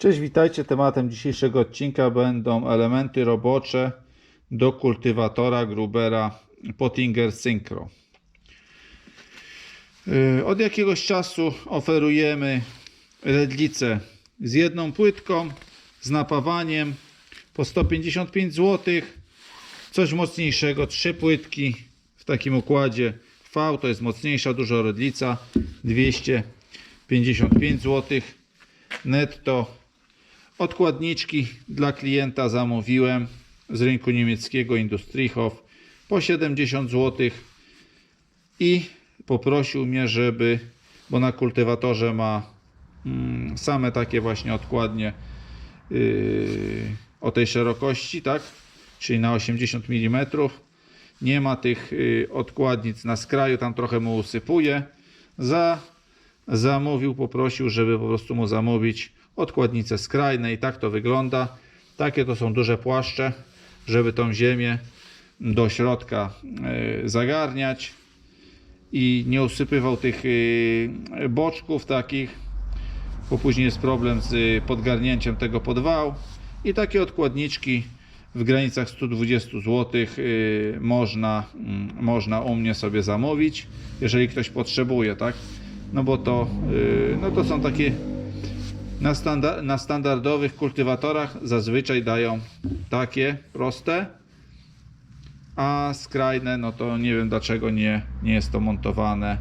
Cześć, witajcie. Tematem dzisiejszego odcinka będą elementy robocze do kultywatora Grubera Pottinger Synchro. Yy, Od jakiegoś czasu oferujemy redlicę z jedną płytką, z napawaniem po 155 zł. Coś mocniejszego, trzy płytki w takim układzie V, to jest mocniejsza, dużo redlica, 255 zł netto. Odkładniczki dla klienta zamówiłem z rynku niemieckiego Industriehof po 70 zł i poprosił mnie, żeby, bo na kultywatorze ma mm, same takie właśnie odkładnie yy, o tej szerokości, tak? Czyli na 80 mm. Nie ma tych yy, odkładnic na skraju, tam trochę mu usypuje. Za zamówił, poprosił, żeby po prostu mu zamówić odkładnice skrajne i tak to wygląda. Takie to są duże płaszcze, żeby tą ziemię do środka yy, zagarniać i nie usypywał tych yy, boczków takich, bo później jest problem z y, podgarnięciem tego podwału i takie odkładniczki w granicach 120 zł można, mm, można u mnie sobie zamówić, jeżeli ktoś potrzebuje, tak? No bo to, no to są takie na, standa, na standardowych kultywatorach zazwyczaj dają takie proste, a skrajne, no to nie wiem dlaczego nie, nie jest to montowane.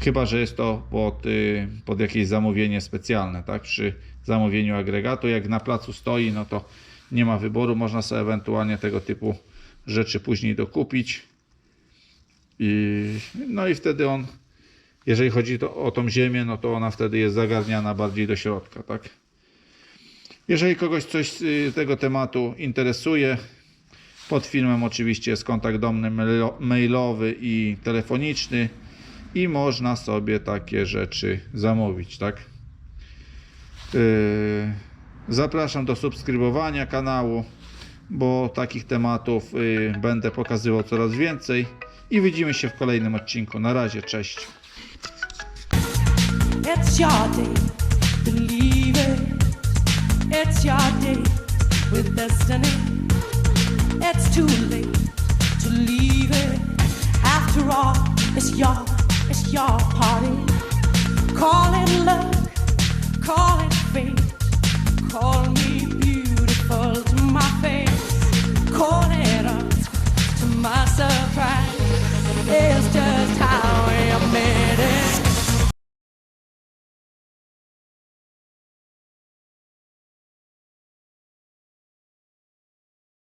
Chyba, że jest to pod, y, pod jakieś zamówienie specjalne, tak? Przy zamówieniu agregatu, jak na placu stoi, no to nie ma wyboru, można sobie ewentualnie tego typu rzeczy później dokupić. I, no i wtedy on, jeżeli chodzi to, o tą ziemię, no to ona wtedy jest zagarniana bardziej do środka, tak? Jeżeli kogoś coś z tego tematu interesuje, pod filmem oczywiście jest kontakt do mnie mailo- mailowy i telefoniczny i można sobie takie rzeczy zamówić, tak? Yy, Zapraszam do subskrybowania kanału, bo takich tematów yy, będę pokazywał coraz więcej i widzimy się w kolejnym odcinku. Na razie, cześć. It's your day. Believe it. It's your day with destiny. It's too late to leave it. After all, it's your, it's your party. Call it luck, call it fate, call me.